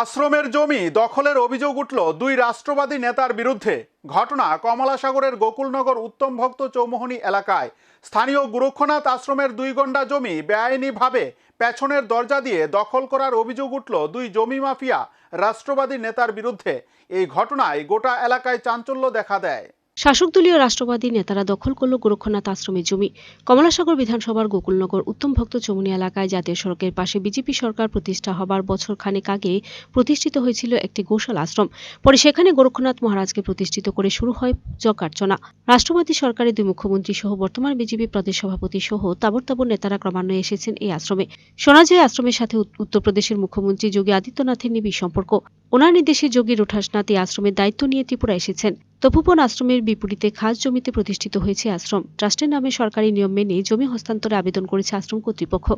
আশ্রমের জমি দখলের অভিযোগ উঠল দুই রাষ্ট্রবাদী নেতার বিরুদ্ধে। ঘটনা কমলাসাগরের গোকুলনগর উত্তম ভক্ত চৌমোহনী এলাকায়। স্থানীয় গুরুক্ষনাথ আশ্রমের দুই গন্ডা জমি বেআইনিভাবে পেছনের দরজা দিয়ে দখল করার অভিযোগ উঠল দুই জমি মাফিয়া রাষ্ট্রবাদী নেতার বিরুদ্ধে। এই ঘটনায় গোটা এলাকায় চাঞ্চল্য দেখা দেয়। শাসক দলীয় রাষ্ট্রবাদী নেতারা দখল করল গোরক্ষনাথ আশ্রমের জমি। কমলাসাগর বিধানসভার গোকুলনগর উত্তম ভক্ত চমুনি এলাকায় জাতীয় সড়কের পাশে বিজেপি সরকার প্রতিষ্ঠা হবার বছর খানেক আগে প্রতিষ্ঠিত হয়েছিল একটি গোশাল আশ্রম। পরে সেখানে গোরক্ষনাথ মহারাজকে প্রতিষ্ঠিত করে শুরু হয় যজ্ঞার্চনা রাষ্ট্রবাদী সরকারের দুই মুখ্যমন্ত্রী সহ বর্তমান বিজেপি প্রদেশ সভাপতি সহ তাবর নেতারা ক্রমান্বয়ে এসেছেন এই আশ্রমে। শোনা যায় আশ্রমের সাথে উত্তরপ্রদেশের মুখ্যমন্ত্রী যোগী আদিত্যনাথের নিবিড় সম্পর্ক। ওনার নির্দেশে যোগী রোঠাসনাথ এই আশ্রমের দায়িত্ব নিয়ে ত্রিপুরা এসেছেন। তপোবন আশ্রমের বিপরীতে খাস জমিতে প্রতিষ্ঠিত হয়েছে আশ্রম। ট্রাস্টের নামে সরকারি নিয়ম মেনে জমি হস্তান্তরে আবেদন করেছে আশ্রম কর্তৃপক্ষ।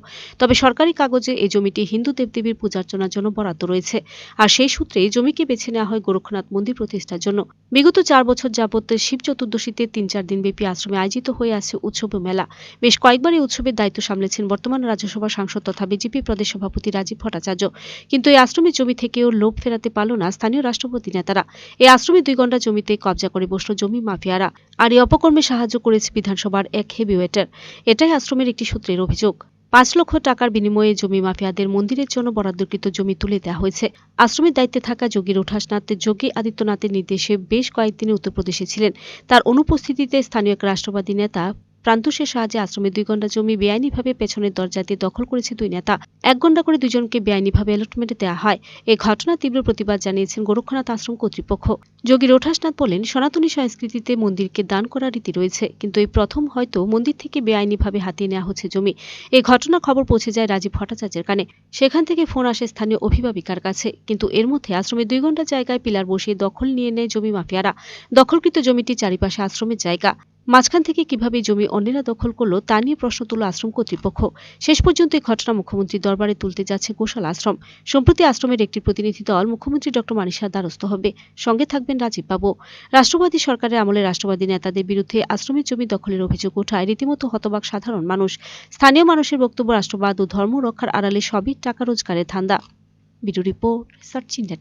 তবে সরকারি কাগজে এই জমিটি হিন্দু দেবদেবীর পূজার্চনার জন্য বরাদ্দ রয়েছে। আর সেই সূত্রে জমিকে বেছে নেওয়া হয় গোরক্ষনাথ মন্দির প্রতিষ্ঠার জন্য। বিগত চার বছর যাবত শিব চতুর্দশীতে তিন চার দিন ব্যাপী আশ্রমে আয়োজিত হয়ে আছে উৎসব মেলা। বেশ কয়েকবার এই উৎসবের দায়িত্ব সামলেছেন বর্তমান রাজ্যসভা সাংসদ তথা বিজেপি প্রদেশ সভাপতি রাজীব ভট্টাচার্য। কিন্তু এই আশ্রমের জমি থেকেও লোভ ফেরাতে পারল না স্থানীয় রাষ্ট্রপতি নেতারা। এই আশ্রমে দুই ঘণ্টা জমিতে কবজা করে বসল জমি মাফিয়ারা আর এই অপকর্মে সাহায্য করেছে বিধানসভার এক হেভিওয়েটার। এটাই আশ্রমের একটি সূত্রের অভিযোগ। পাঁচ লক্ষ টাকার বিনিময়ে জমি মাফিয়াদের মন্দিরের জন্য বরাদ্দকৃত জমি তুলে দেওয়া হয়েছে। আশ্রমের দায়িত্বে থাকা যোগী রোঠাসনাথ, যোগী আদিত্যনাথের নির্দেশে বেশ কয়েকদিন উত্তরপ্রদেশে ছিলেন। তার অনুপস্থিতিতে স্থানীয় এক রাষ্ট্রবাদী নেতা প্রান্তুষের সাহায্যে আশ্রমের দুই ঘণ্টা জমি বেআইনিভাবে পেছনের দরজা দিয়ে দখল করেছে দুই নেতা। এক ঘণ্টা করে দুজনকে বেআইনিভাবে অ্যালটমেন্টে দেওয়া হয়। এই ঘটনা তীব্র প্রতিবাদ জানিয়েছেন গোরক্ষনাথ আশ্রম কর্তৃপক্ষ। যোগী রোঠাসনাথ বলেন, সনাতনী সংস্কৃতিতে মন্দিরকে দান করার রীতি রয়েছে, কিন্তু এই প্রথম হয়তো মন্দির থেকে বেআইনিভাবে হাতিয়ে নেওয়া হচ্ছে জমি। এই ঘটনা খবর পৌঁছে যায় রাজীব ভট্টাচার্যের কানে। সেখান থেকে ফোন আসে স্থানীয় অভিভাবিকার কাছে, কিন্তু এর মধ্যে আশ্রমের দুই ঘণ্টা জায়গায় পিলার বসিয়ে দখল নিয়ে নেয় জমি মাফিয়ারা। দখলকৃত জমিটির চারিপাশে আশ্রমের জায়গা। মাঝখান থেকে কীভাবে জমি অন্যেরা দখল করল তা নিয়ে প্রশ্ন তুলল আশ্রম কর্তৃপক্ষ। শেষ পর্যন্ত এই ঘটনা মুখ্যমন্ত্রী দরবারে তুলতে যাচ্ছে গোশাল আশ্রম। সম্প্রতি আশ্রমের একটি প্রতিনিধি দল মুখ্যমন্ত্রী ডক্টর মানিসার দ্বারস্থ হবে। সঙ্গে থাকবেন রাজীব বাবু। রাষ্ট্রবাদী সরকারের আমলে রাষ্ট্রবাদী নেতাদের বিরুদ্ধে আশ্রমের জমি দখলের অভিযোগ ওঠায় রীতিমতো হতবাক সাধারণ মানুষ। স্থানীয় মানুষের বক্তব্য রাষ্ট্রবাদ ও ধর্ম রক্ষার আড়ালে সবই টাকা রোজগারের ধান্দা। বিডু রিপোর্ট, সার্চ ইন্ডিয়া